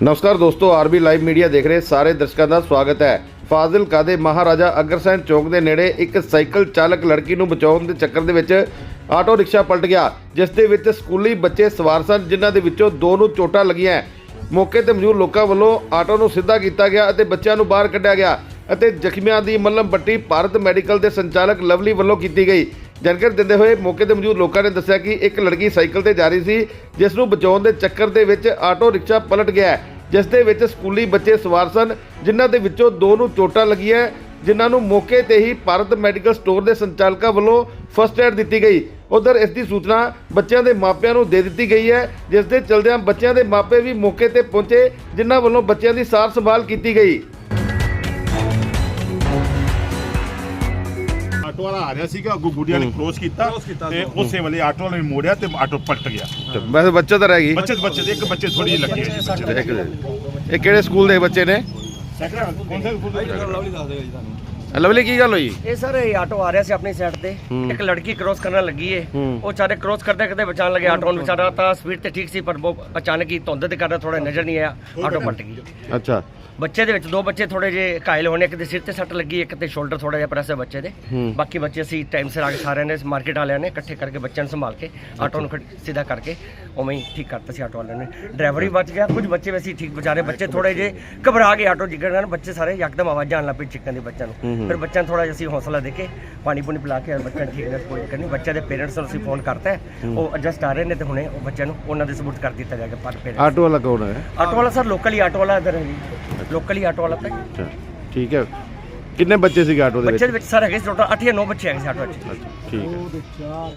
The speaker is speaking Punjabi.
ਨਮਸਕਾਰ ਦੋਸਤੋ, ਆਰਬੀ ਲਾਈਵ ਮੀਡੀਆ ਦੇਖ ਰਹੇ ਸਾਰੇ ਦਰਸ਼ਕਾਂ ਦਾ ਸਵਾਗਤ ਹੈ। ਫਾਜ਼ਿਲਕਾ ਦੇ ਮਹਾਰਾਜਾ ਅਗਰਸੈਨ ਚੌਕ ਦੇ ਨੇੜੇ ਇੱਕ ਸਾਈਕਲ ਚਾਲਕ ਲੜਕੀ ਨੂੰ ਬਚਾਉਣ ਦੇ ਚੱਕਰ ਦੇ ਵਿੱਚ ਆਟੋ ਰਿਕਸ਼ਾ ਪਲਟ ਗਿਆ, ਜਿਸ ਦੇ ਵਿੱਚ ਸਕੂਲੀ ਬੱਚੇ ਸਵਾਰ ਸਨ, ਜਿਨ੍ਹਾਂ ਦੇ ਵਿੱਚੋਂ ਦੋ ਨੂੰ ਚੋਟਾਂ ਲੱਗੀਆਂ। ਮੌਕੇ ਤੇ ਮੌਜੂਦ ਲੋਕਾਂ ਵੱਲੋਂ ਆਟੋ ਨੂੰ ਸਿੱਧਾ ਕੀਤਾ ਗਿਆ ਅਤੇ ਬੱਚਿਆਂ ਨੂੰ ਬਾਹਰ ਕੱਢਿਆ ਗਿਆ ਅਤੇ ਜ਼ਖਮੀਆਂ ਦੀ ਮੱਲਮ ਪੱਟੀ ਭਾਰਤ ਮੈਡੀਕਲ ਦੇ ਸੰਚਾਲਕ ਲਵਲੀ ਵੱਲੋਂ ਕੀਤੀ ਗਈ। ਜਾਣਕਾਰੀ ਦਿੰਦੇ ਹੋਏ ਮੌਕੇ ਤੇ ਮੌਜੂਦ ਲੋਕਾਂ ਨੇ ਦੱਸਿਆ ਕਿ ਇੱਕ ਲੜਕੀ ਸਾਈਕਲ ਤੇ ਜਾ ਰਹੀ ਸੀ, ਜਿਸ ਨੂੰ ਬਚਾਉਣ ਦੇ ਚੱਕਰ ਦੇ ਵਿੱਚ ਆਟੋ ਰਿਕਸ਼ਾ ਪਲਟ ਗਿਆ ਜਿਸ ਦੇ ਵਿੱਚ ਸਕੂਲੀ ਬੱਚੇ ਸਵਾਰ ਸਨ, ਜਿਨ੍ਹਾਂ ਦੇ ਵਿੱਚੋਂ ਦੋ ਨੂੰ ਚੋਟਾਂ ਲੱਗੀਆਂ, ਜਿਨ੍ਹਾਂ ਨੂੰ ਮੌਕੇ ਤੇ ਹੀ ਭਾਰਤ ਮੈਡੀਕਲ ਸਟੋਰ ਦੇ ਸੰਚਾਲਕਾਂ ਵੱਲੋਂ ਫਸਟ ਏਡ ਦਿੱਤੀ ਗਈ। ਉਧਰ ਇਸ ਦੀ ਸੂਚਨਾ ਬੱਚਿਆਂ ਦੇ ਮਾਪਿਆਂ ਨੂੰ ਦੇ ਦਿੱਤੀ ਗਈ ਹੈ, ਜਿਸ ਦੇ ਚਲਦਿਆਂ ਬੱਚਿਆਂ ਦੇ ਮਾਪੇ ਵੀ ਮੌਕੇ ਤੇ ਪਹੁੰਚੇ, ਜਿਨ੍ਹਾਂ ਵੱਲੋਂ ਬੱਚਿਆਂ ਦੀ ਸਾਰ ਸੰਭਾਲ ਕੀਤੀ ਗਈ। ਆਟੋ ਵਾਲਾ ਆ ਰਿਹਾ ਸੀਗਾ ਅੱਗੋਂ ਗੁੱਡੀਆਂ ਨੇ ਕ੍ਰੋਸ ਕੀਤਾ ਤੇ ਉਸੇ ਵੇਲੇ ਆਟੋ ਵਾਲੇ ਨੇ ਮੋੜਿਆ ਤੇ ਆਟੋ ਪਲਟ ਗਿਆ। ਵੈਸੇ ਬੱਚਾ ਤਾਂ ਰਹਿ ਗਈ। ਬੱਚੇ ਬੱਚੇ ਦੇ ਇੱਕ ਬੱਚੇ ਥੋੜੀ ਜਿਹੀ ਲੱਗੀ ਹੈ ਦੇ। ਇਹ ਕਿਹੜੇ ਸਕੂਲ ਦੇ ਬੱਚੇ ਨੇ? ਸੈਕੰਡ ਕੌਣ ਸਾ ਸਕੂਲ ਲਵਲੀ ਕੀ ਗੱਲ ਹੋਈ? ਇਹ ਸਰ ਇਹ ਆਟੋ ਆ ਰਿਹਾ ਸੀ ਆਪਣੀ ਸਾਈਡ ਤੇ। ਇੱਕ ਲੜਕੀ ਕ੍ਰੋਸ ਕਰਨ ਲੱਗੀ ਏ। ਉਹ ਚਾਰੇ ਕ੍ਰੋਸ ਕਰਦੇ ਕਰਦੇ ਬਚਾਉਣ ਲੱਗੇ ਆਟੋ ਨੂੰ। ਵਿਚਾਰਾ ਤਾਂ ਸਪੀਡ ਤੇ ਠੀਕ ਸੀ ਪਰ ਉਹ ਅਚਾਨਕ ਹੀ ਧੁੰਦ ਦੇ ਕਾਰਨ ਥੋੜਾ ਨਜ਼ਰ ਨਹੀਂ ਆਇਆ। ਆਟੋ ਪਲਟ ਗਈ। ਅੱਛਾ। ਬੱਚੇ ਦੇ ਵਿੱਚ ਦੋ ਬੱਚੇ ਥੋੜੇ ਜੇ ਘਾਇਲ ਹੋਣੇ ਇੱਕ ਦੇ ਸਿਰ ਤੇ ਸੱਟ ਲੱਗੀ ਇੱਕ ਤੇ ਸ਼ੋਲਡਰ ਥੋੜਾ ਜਿਹਾ ਪ੍ਰੈਸ ਹੈ ਬੱਚੇ ਦੇ। ਬਾਕੀ ਬੱਚੇ ਅਸੀਂ ਟਾਈਮ ਸਿਰ ਆ ਕੇ ਸਾਰਿਆਂ ਨੇ ਮਾਰਕੀਟ ਵਾਲਿਆਂ ਨੇ ਇਕੱਠੇ ਕਰਕੇ ਬੱਚਿਆਂ ਨੂੰ ਸੰਭਾਲ ਕੇ ਆਟੋ ਨੂੰ ਸਿੱਧਾ ਕਰਕੇ ਉਵੇਂ ਹੀ ਠੀਕ ਕਰਤਾ ਸੀ ਆਟੋ ਵਾਲਿਆਂ ਨੇ। ਡਰਾਈਵਰ ਵੀ ਬਚ ਗਿਆ ਕੁਝ ਬੱਚੇ ਵੈਸੇ ਹੀ ਠੀਕ ਵਿਚਾਰੇ ਬੱਚੇ ਥੋੜੇ ਜੇ ਘਬਰਾ ਗਏ ਆਟੋ ਜਿੱਗਣ ਨਾਲ। ਬੱਚੇ ਸਾਰੇ ਯਕਦਮ ਆਵਾਜ਼ਾਂ ਆਉਣ ਲੱਗ ਪਈ ਚਿੱਕਣ ਦੀ ਬੱਚਿਆਂ ਨੂੰ। ਫਿਰ ਬੱਚਿਆਂ ਨੂੰ ਥੋੜਾ ਜਿਹਾ ਅਸੀਂ ਹੌਸਲਾ ਦੇ ਕੇ ਪਾਣੀ ਪੂਣੀ ਪਿਲਾ ਕੇ ਬੱਚਿਆਂ ਨੂੰ ਠੀਕ ਨਾਲ ਕੋਈ ਕਰਨੀ ਬੱਚਿਆਂ ਦੇ ਪੇਰੈਂਟਸ ਨੂੰ ਅਸੀਂ ਫੋਨ ਕਰਤਾ ਹੈ। ਉਹ ਐਡਜਸਟ ਆ ਰਹੇ ਨੇ ਤੇ ਹੁਣੇ ਉਹ ਬੱਚਿਆਂ ਨੂੰ ਉਹਨਾਂ ਦੇ ਸਬੂਤ ਕਰ ਦਿੱਤਾ ਜਾਏਗਾ ਪਰ ਪੇਰੈਂਟਸ ਆਟੋ ਵਾਲਾ ਕੌਣ ਹੈ? ਆਟੋ ਵਾਲਾ ਸਰ ਲੋਕਲੀ ਆਟੋ ਵਾਲਾ ਇਧਰ ਹੈ ਜੀ। ਲੋਕਲੀ ਆਟੋ ਵਾਲਾ ਤਾਂ ਅੱਛਾ ਠੀਕ ਹੈ। ਕਿੰਨੇ ਬੱਚੇ ਸੀਗੇ ਆਟੋ ਦੇ ਬੱਚੇ ਵਿੱਚ? ਦੇ ਵਿੱਚ ਸਰ ਹੈਗੇ ਟੋਟਲ 8 ਜਾਂ 9 ਬੱਚੇ ਹੈਗੇ ਸੀ ਆਟੋ ਵਿੱਚ। ਅੱਛਾ ਠੀਕ ਹੈ।